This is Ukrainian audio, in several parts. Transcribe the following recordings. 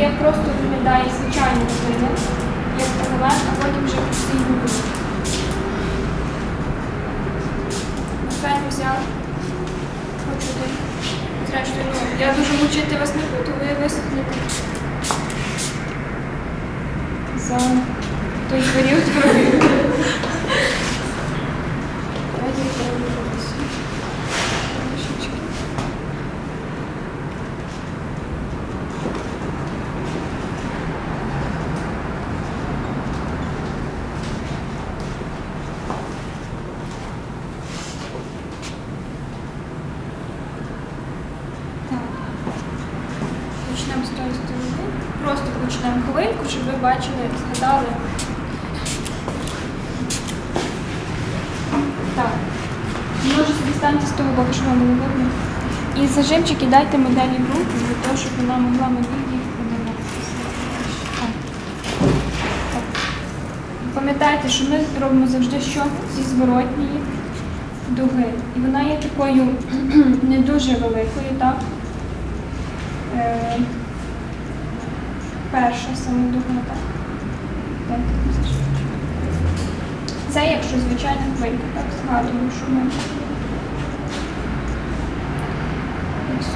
як просто виглядає звичайна хвиля, як елемент, а потім вже постійно рух. Фен взяв. Хочу ти. Зрештою, ну, я дуже мучити вас не буду, ви висохнете. За той період провів. Давайте я дивлюся. Трошечки. Так. Почнемо з тої сторони. Просто почнемо бачили, згадали. Так. Може собі станьте з того боку, щоб вам було видно. І зажимчики дайте моделі в руку, для того, щоб вона могла мені їх. Пам'ятайте, що ми робимо завжди що зі зворотньої дуги. І вона є такою не дуже великою, так? Е, перша? Так. Це якщо звичайна хвилька, так згадую, що ми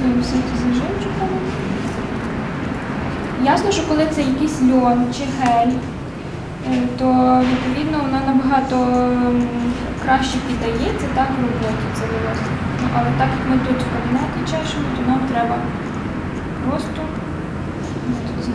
фіксуємо все це зажимчиками. Ясно, що коли це якийсь льон чи гель, е, то відповідно вона набагато краще піддається так в роботі це волосся. Ну, але так як ми тут в кабінеті чешемо, то нам треба просто Ну, тут взагалі сухе волосся. Що тут не бачу?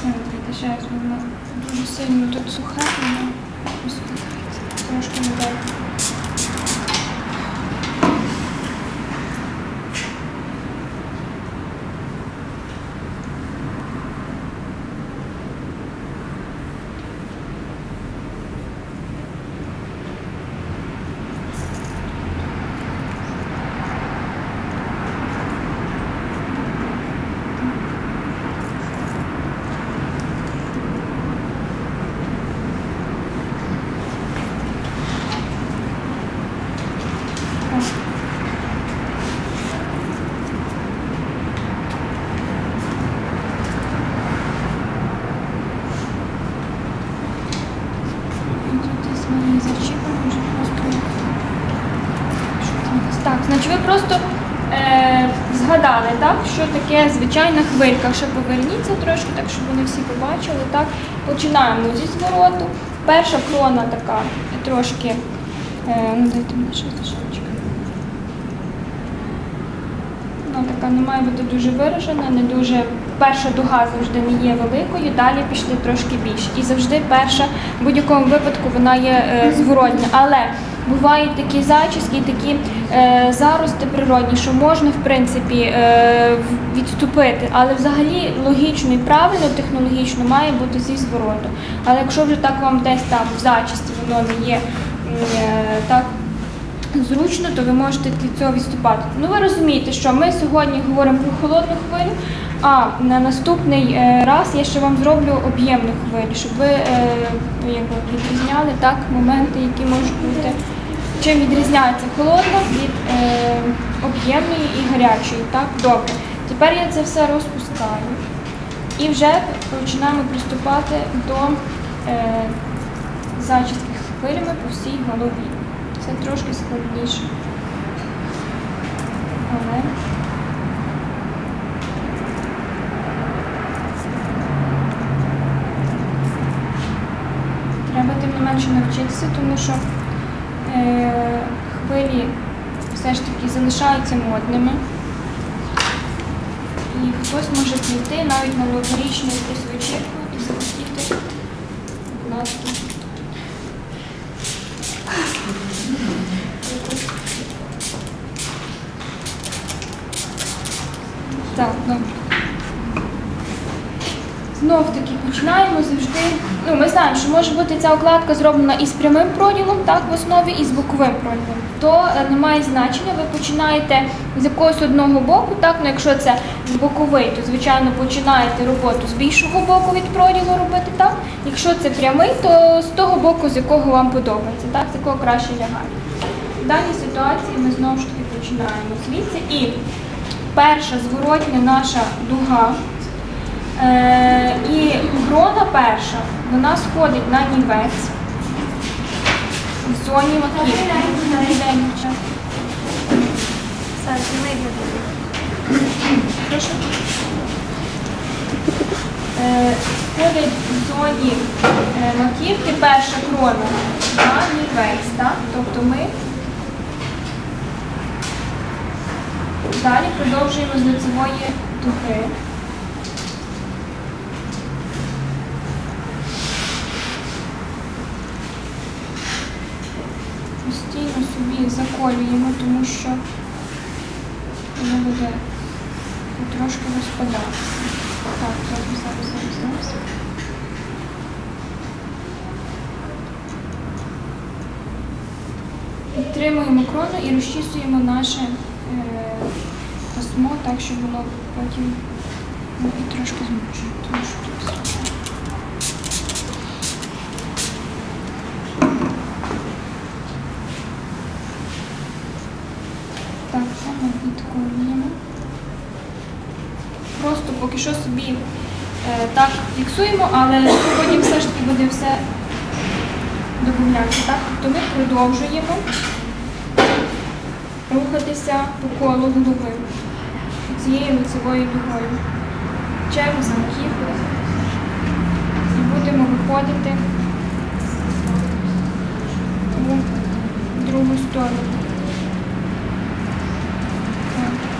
Смотрите, зараз воно дуже сильно тут сухе, воно розпадається. Трошки не дайте. Так. І тут десь мені зачіпано, вже просто. Що там десь? Так, значить ви просто е, згадали, так, що таке звичайна хвилька. Ще поверніться трошки, так щоб вони всі побачили. Так. Починаємо зі звороту. Перша крона така трошки. Е, ну дайте мені ще зашивочка. Вона така не має бути дуже виражена, не дуже. Перша дуга завжди не є великою, далі пішли трошки більше. І завжди перша в будь-якому випадку вона є е, зворотня. Але бувають такі зачіски, такі е, зарости природні, що можна в принципі е, відступити. Але взагалі логічно і правильно, технологічно має бути зі звороту. Але якщо вже так вам десь там в зачісті воно не є е, так зручно, то ви можете від цього відступати. Ну ви розумієте, що ми сьогодні говоримо про холодну хвилю, а на наступний е, раз я ще вам зроблю об'ємну хвилю, щоб ви е, якби відрізняли так моменти, які можуть бути. Чим відрізняється холодна від е, об'ємної і гарячої. Так, добре. Тепер я це все розпускаю і вже починаємо приступати до е, зачіски хвилями по всій голові. Це трошки складніше. Але треба тим не менше навчитися, тому що хвилі все ж таки залишаються модними. І хтось може прийти навіть на новорічну якусь вечірку і захотіти вкласти Так, добре. Знов таки починаємо завжди. Ну, ми знаємо, що може бути ця укладка зроблена із прямим проділом, так, в основі, і з боковим проділом. То е, не має значення, ви починаєте з якогось одного боку, так, ну якщо це боковий, то звичайно починаєте роботу з більшого боку від проділу робити, так. Якщо це прямий, то з того боку, з якого вам подобається, так, з якого краще лягає. В даній ситуації ми знову ж таки починаємо звідси. І перша зворотня наша дуга. Е, і крона перша, вона сходить на нівець в зоні маківки. Прошу. Е, Сходить в зоні е, маківки перша крона на нівець, так? Тобто ми далі продовжуємо з лицевої дуги. Постійно собі заколюємо, тому що воно буде трошки розпадатися. Так, зараз, зараз, зараз, зараз. Підтримуємо крону і розчісуємо наше е, пасмо так, щоб воно потім ну, трошки змучує. Тому що тут Так, це ми відколюємо. Просто поки що собі е, так фіксуємо, але потім все ж таки буде все додатися. Тобто ми продовжуємо рухатися по колу голови цією лицевою дугою. Через маківку і будемо виходити у другу сторону. Так.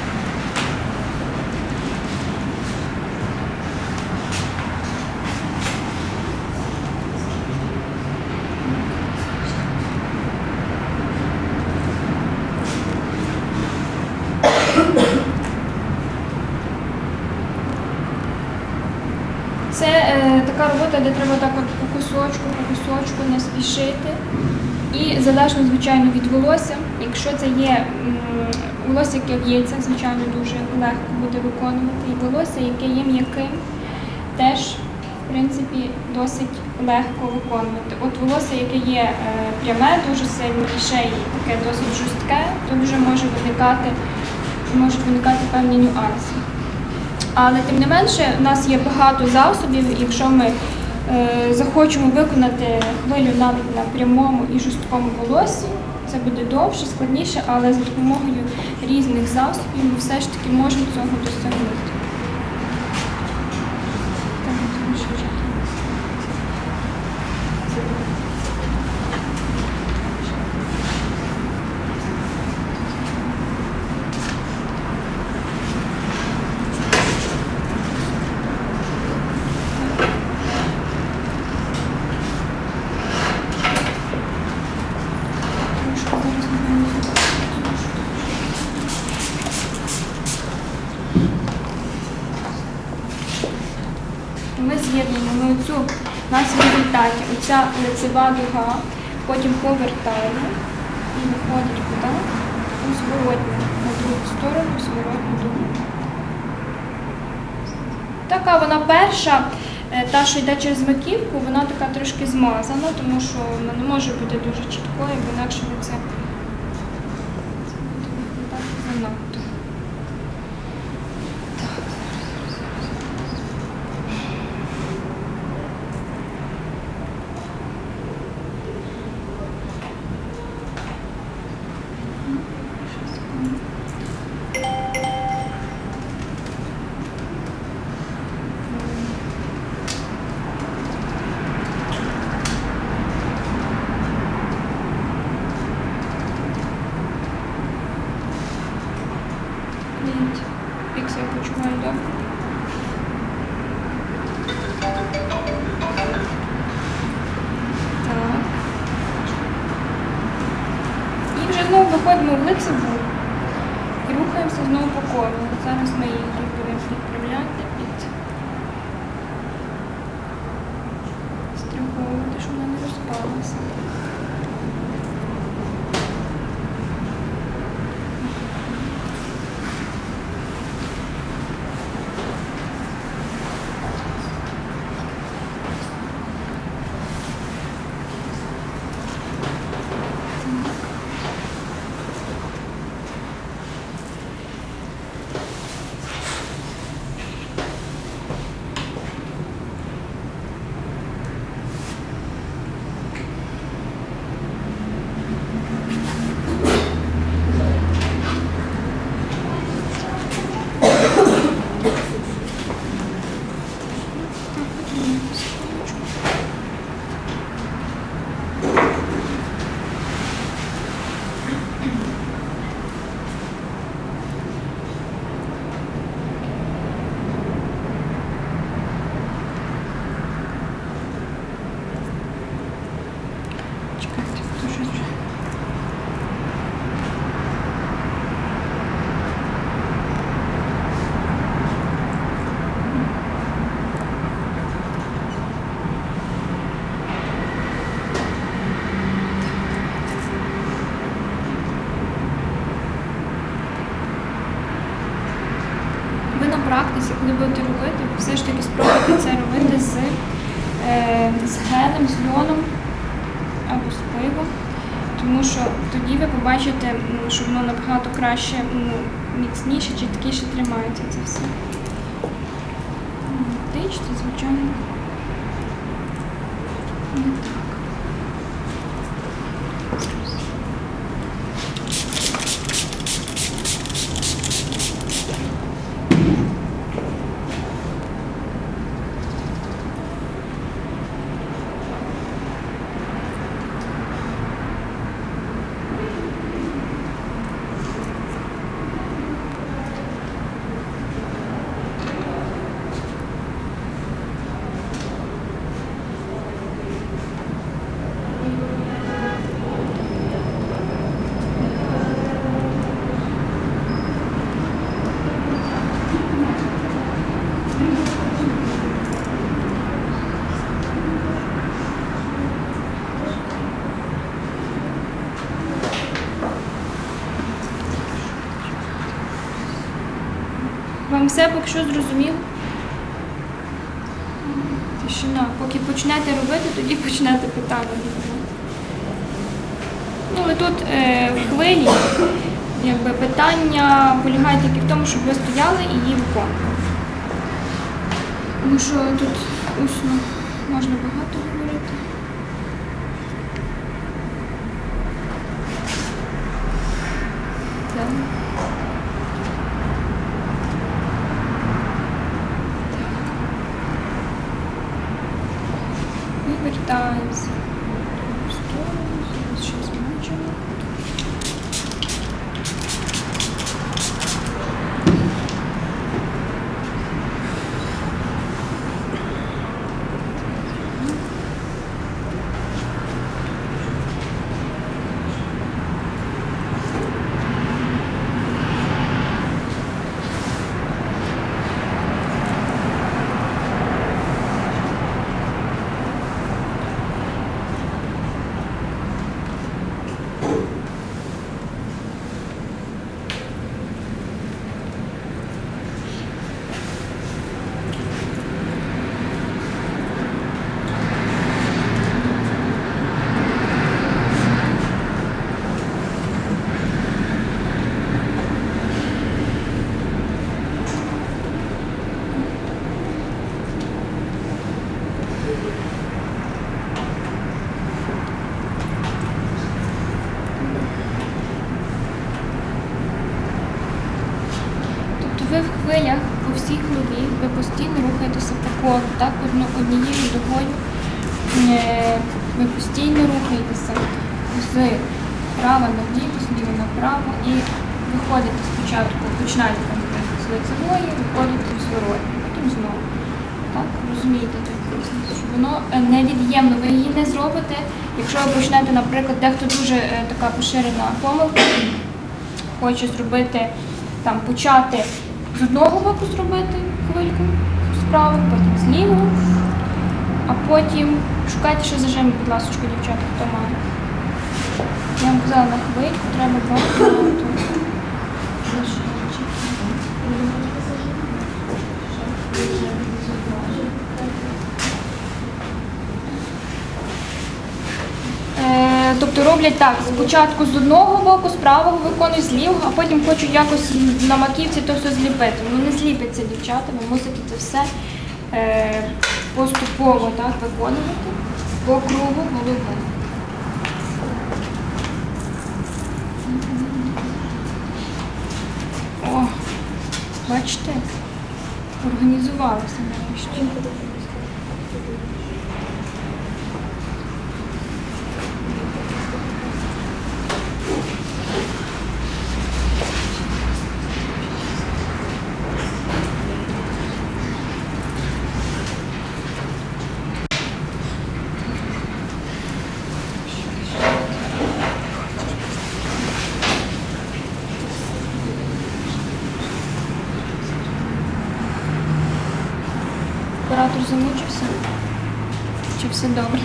Це е, така робота, де треба так от по кусочку, по кусочку не спішити. І залежно, звичайно, від волосся. Якщо це є волосся, яке в яйцях, звичайно, дуже легко буде виконувати. І волосся, яке є м'яким, теж, в принципі, досить легко виконувати. От волосся, яке є е, пряме, дуже сильно і ще й таке досить жорстке, то вже може виникати, можуть виникати певні нюанси. Але тим не менше, у нас є багато засобів, якщо ми захочемо виконати хвилю навіть на прямому і жорсткому волосі. це буде довше, складніше, але за допомогою різних засобів ми все ж таки можемо цього досягнути. Так, тому що вже там. Трошки зараз напевно, Ми ми оцю, нас в результаті оця лицева дуга, потім повертаємо і виходить куди? У зворотню, на другу сторону, зворотню дугу. Така вона перша, е, та, що йде через маківку, вона така трошки змазана, тому що вона не може бути дуже чіткою, бо інакше це, це знову виходимо в лицеву і рухаємося знову по колу. Зараз ми її будемо відправляти під стрибу, щоб вона не розпалася. Побачите, що воно набагато краще, ну, міцніше, чіткіше тримається це все. Тич, це звичайно. Вам все поки що зрозуміло? Тишина. Поки почнете робити, тоді почнете питання. Ну, але тут е, в хвилі питання полягає тільки в тому, щоб ви стояли і її виконували. Тому що тут усно можна багато говорити. Так. І вертаємося. В сторону, зараз ще зменшимо. Тобто ви в хвилях по всій голові, ви постійно рухаєтеся по колу, так, однією дугою. Е, Ви постійно рухаєтеся з права на ліво, з направо і виходите спочатку, починаєте з лицевої, виходите в зворотні, потім знову. Так, розумієте що воно е, невід'ємно, ви її не зробите. Якщо ви почнете, наприклад, дехто дуже е, така поширена помилка, хоче зробити там почати з одного боку зробити хвильку справу, потім з лівого, а потім шукайте ще зажим, будь ласка, дівчата, хто має. Я вам казала на хвильку, треба багато. Зажимчики. Е, Тобто роблять так, спочатку з одного боку, з правого виконують, з лівого, а потім хочуть якось на маківці то все зліпити. Ну не зліпиться дівчата, ви мусите це все е, поступово так, виконувати по кругу голови. О, бачите, організувалися нарешті. Замучився? Чи все добре?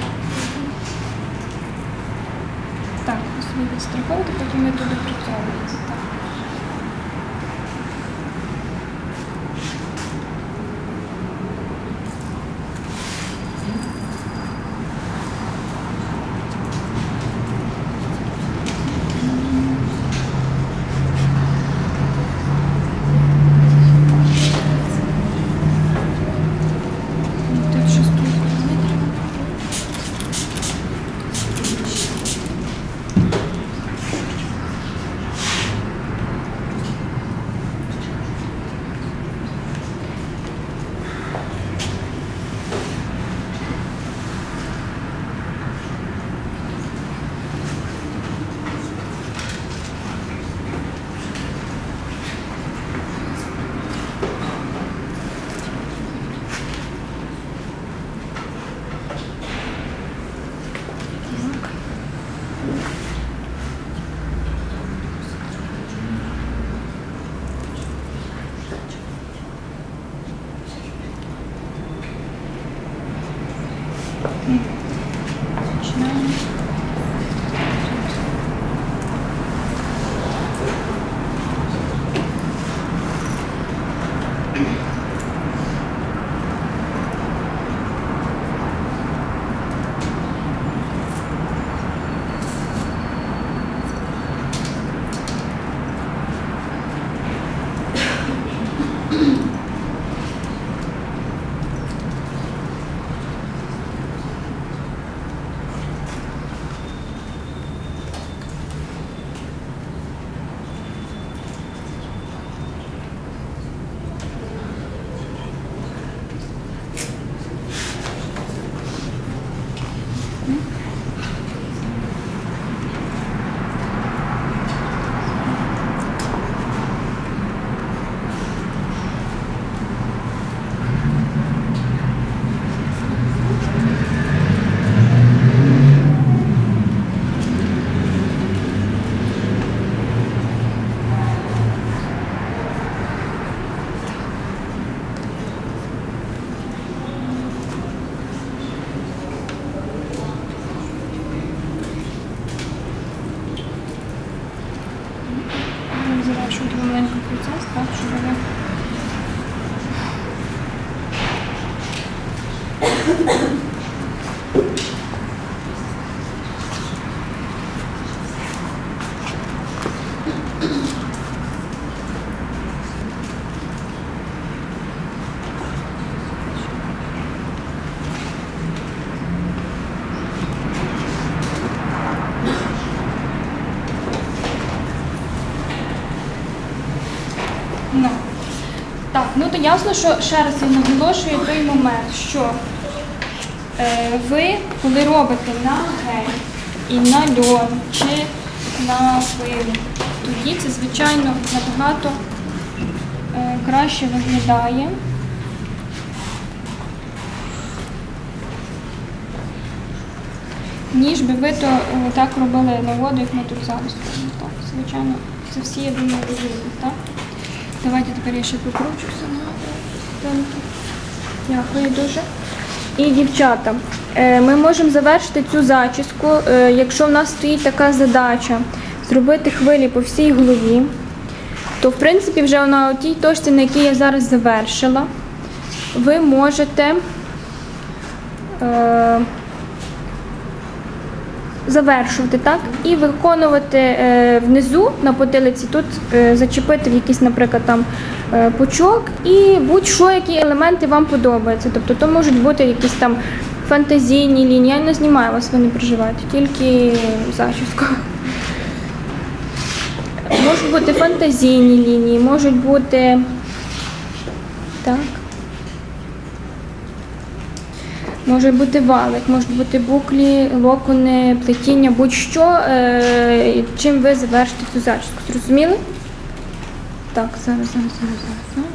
Ну ясно, що ще раз я наголошую той момент, що е, ви, коли робите на гель і на льон чи на пиво, тоді це, звичайно, набагато е, краще виглядає. Ніж би ви то е, так робили на воду, як ми тут зараз. Так, звичайно, це всі, я думаю, розуміють, так? Давайте тепер я ще покручуся на. Дякую дуже. І дівчата, е, ми можемо завершити цю зачіску, е, якщо в нас стоїть така задача зробити хвилі по всій голові, то в принципі вже на тій точці, на якій я зараз завершила, ви можете е, завершувати так і виконувати е, внизу на потилиці, тут е, зачепити в якийсь, наприклад, там е, пучок і будь-що, які елементи вам подобаються. Тобто то можуть бути якісь там фантазійні лінії. Я не знімаю вас, ви не переживайте, тільки зачіску. Можуть бути фантазійні лінії, можуть бути. Так. Може бути валик, можуть бути буклі, локони, плетіння, будь-що, е, чим ви завершите цю зачіску. Зрозуміли? Так, зараз, зараз, зараз, зараз. зараз.